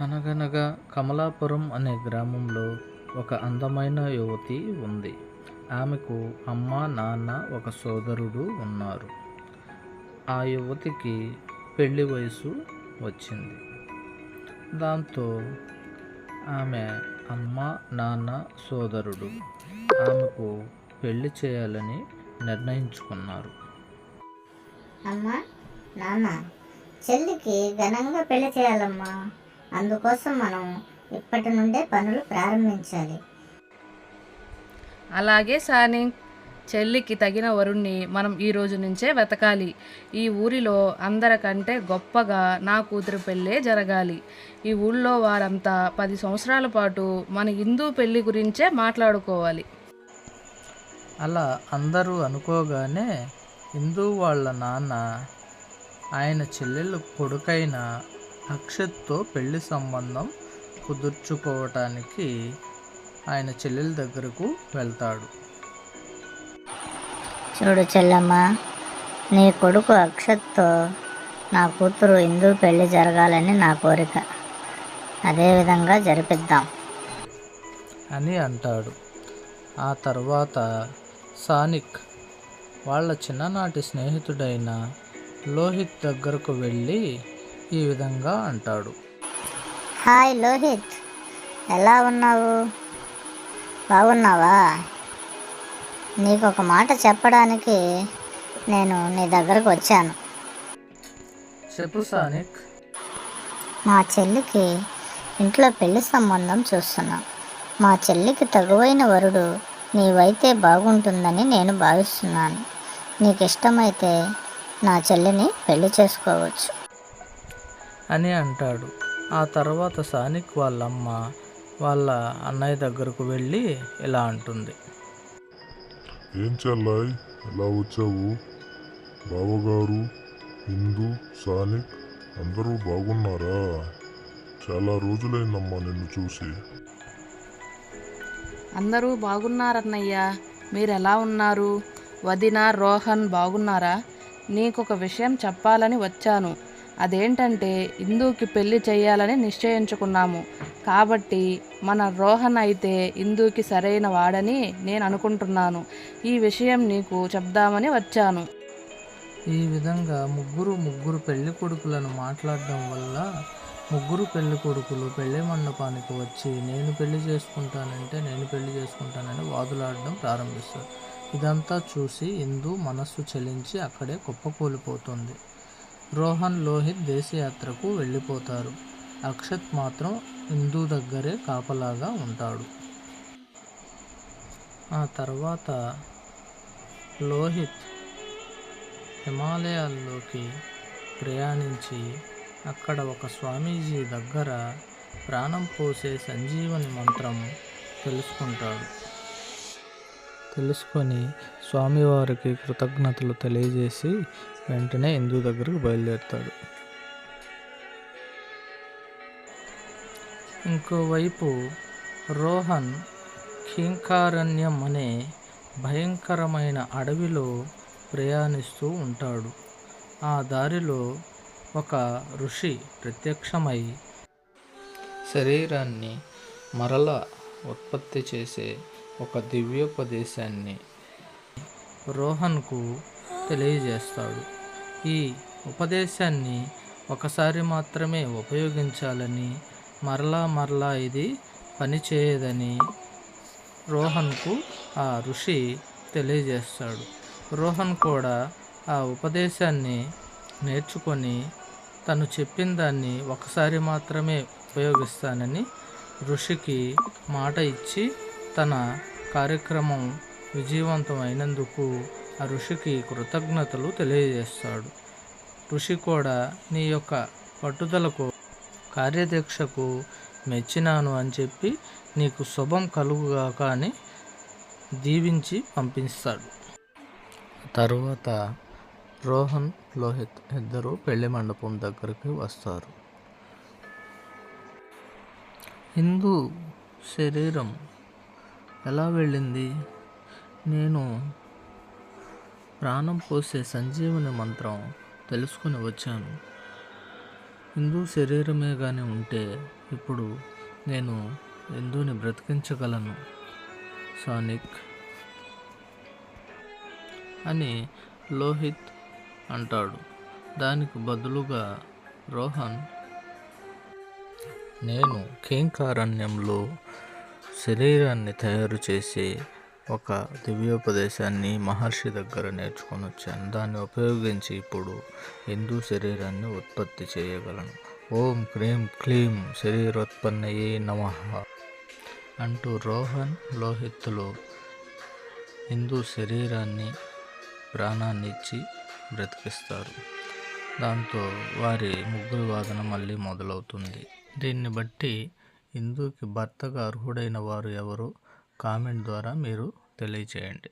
అనగనగా కమలాపురం అనే గ్రామంలో ఒక అందమైన యువతి ఉంది. ఆమెకు అమ్మ నాన్న ఒక సోదరుడు ఉన్నారు. ఆ యువతికి పెళ్ళి వయసు వచ్చింది. దాంతో ఆమె అమ్మ నాన్న సోదరుడు ఆమెకు పెళ్ళి చేయాలని నిర్ణయించుకున్నారు. అమ్మ నాన్న చెల్లికి ఘనంగా పెళ్ళి చేయాలమ్మా. అందుకోసం మనం ఇప్పటి నుండే పనులు ప్రారంభించాలి. అలాగే సాని చెల్లికి తగిన వరుణ్ణి మనం ఈ రోజు నుంచే వెతకాలి. ఈ ఊరిలో అందరికంటే గొప్పగా నా కూతురు పెళ్ళే జరగాలి. ఈ ఊళ్ళో వారంతా పది సంవత్సరాల పాటు మన హిందూ పెళ్ళి గురించే మాట్లాడుకోవాలి. అలా అందరూ అనుకోగానే హిందూ వాళ్ళ నాన్న ఆయన చెల్లెలు కొడుకైన అక్షత్తో పెళ్ళి సంబంధం కుదుర్చుకోవటానికి ఆయన చెల్లెల దగ్గరకు వెళ్తాడు. చూడు చెల్లమ్మ నీ కొడుకు అక్షత్తో నా కూతురు హిందూ పెళ్ళి జరగాలని నా కోరిక. అదేవిధంగా జరిపిద్దాం. అని అంటాడు. ఆ తర్వాత సానిక్ వాళ్ళ చిన్ననాటి స్నేహితుడైన లోహిత్ దగ్గరకు వెళ్ళి ఈ విధంగా అంటాడు. హాయ్ లోహిత్ ఎలా ఉన్నావు? బాగున్నావా? నీకు ఒక మాట చెప్పడానికి నేను నీ దగ్గరకు వచ్చాను. చెప్పు సానిక్. మా చెల్లికి ఇంట్లో పెళ్ళి సంబంధం చూస్తున్నాం. మా చెల్లికి తగువైన వరుడు నీవైతే బాగుంటుందని నేను భావిస్తున్నాను. నీకు ఇష్టమైతే నా చెల్లిని పెళ్ళి చేసుకోవచ్చు. అని అంటాడు. ఆ తర్వాత సానిక్ వాళ్ళమ్మ వాళ్ళ అన్నయ్య దగ్గరకు వెళ్ళి ఇలా అంటుంది. ఏం చెల్లాయ్? ఎలా వచ్చావు? బావగారు హిందూ సానిక్ అందరూ బాగున్నారా? చాలా రోజులైందమ్మా నిన్ను చూసి. అందరూ బాగున్నారన్నయ్య. మీరు ఎలా ఉన్నారు? వదిన రోహన్ బాగున్నారా? నీకొక విషయం చెప్పాలని వచ్చాను. అదేంటంటే ఇందుకి పెళ్ళి చేయాలని నిశ్చయించుకున్నాము. కాబట్టి మన రోహన్ అయితే ఇందుకి సరైన వాడని నేను అనుకుంటున్నాను. ఈ విషయం నీకు చెప్దామని వచ్చాను. ఈ విధంగా ముగ్గురు ముగ్గురు పెళ్ళి కొడుకులను మాట్లాడడం వల్ల ముగ్గురు పెళ్ళి కొడుకులు పెళ్ళి మండపానికి వచ్చి నేను పెళ్ళి చేసుకుంటానంటే నేను పెళ్ళి చేసుకుంటానని వాదులాడడం ప్రారంభిస్తారు. ఇదంతా చూసి ఇందు మనస్సు చలించి అక్కడే కుప్పకూలిపోతుంది. రోహన్ లోహిత్ దేశయాత్రకు వెళ్ళిపోతారు. అక్షత్ మాత్రం ఇందు దగ్గరే కాపలాగా ఉంటాడు. ఆ తర్వాత లోహిత్ హిమాలయాల్లోకి ప్రయాణించి అక్కడ ఒక స్వామీజీ దగ్గర ప్రాణం పోసే సంజీవని మంత్రం తెలుసుకుంటాడు. తెలుసుకొని స్వామివారికి కృతజ్ఞతలు తెలియజేసి వెంటనే హిందూ దగ్గరకు బయలుదేరుతాడు. ఇంకోవైపు రోహన్ కింకారణ్యం అనే భయంకరమైన అడవిలో ప్రయాణిస్తూ ఉంటాడు. ఆ దారిలో ఒక ఋషి ప్రత్యక్షమై శరీరాన్ని మరల ఉత్పత్తి చేసే ఒక దివ్యోపదేశాన్ని రోహన్కు తెలియజేస్తాడు. ఈ ఉపదేశాన్ని ఒకసారి మాత్రమే ఉపయోగించాలని మరలా మరలా ఇది పనిచేయదని రోహన్కు ఆ ఋషి తెలియజేస్తాడు. రోహన్ కూడా ఆ ఉపదేశాన్ని నేర్చుకొని తను చెప్పిన దాన్ని ఒకసారి మాత్రమే ఉపయోగిస్తానని ఋషికి మాట ఇచ్చి తన కార్యక్రమం విజయవంతమైనందుకు ఆ ఋషికి కృతజ్ఞతలు తెలియజేస్తాడు. ఋషి కూడా నీ యొక్క పట్టుదలకు కార్యదీక్షకు మెచ్చినాను అని చెప్పి నీకు శుభం కలుగుగాక అని దీవించి పంపిస్తాడు. తరువాత రోహన్ లోహిత్ ఇద్దరు పెళ్ళి మండపం దగ్గరికి వస్తారు. హిందూ శరీరం ఎలా వెళ్ళింది? నేను ప్రాణం పోసే సంజీవని మంత్రం తెలుసుకుని వచ్చాను. హిందూ శరీరమే కానీ ఉంటే ఇప్పుడు నేను హిందూని బ్రతికించగలను? సానిక్ అని లోహిత్ అంటాడు. దానికి బదులుగా రోహన్ నేను కేంకారణ్యంలో శరీరాన్ని తయారు చేసే ఒక దివ్యోపదేశాన్ని మహర్షి దగ్గర నేర్చుకొని వచ్చాను. దాన్ని ఉపయోగించి ఇప్పుడు హిందూ శరీరాన్ని ఉత్పత్తి చేయగలను. ఓం క్రీం క్లీం శరీరోత్పన్నయే నమ అంటూ రోహన్ లోహిత్తులు హిందూ శరీరాన్ని ప్రాణాన్ని ఇచ్చి బ్రతికిస్తారు. దాంతో వారి ముగ్గురు వాదన మళ్ళీ మొదలవుతుంది. దీన్ని బట్టి హిందూకి భర్తగా అర్హుడైన వారు ఎవరు? కామెంట్ ద్వారా మీరు తెలియచేయండి.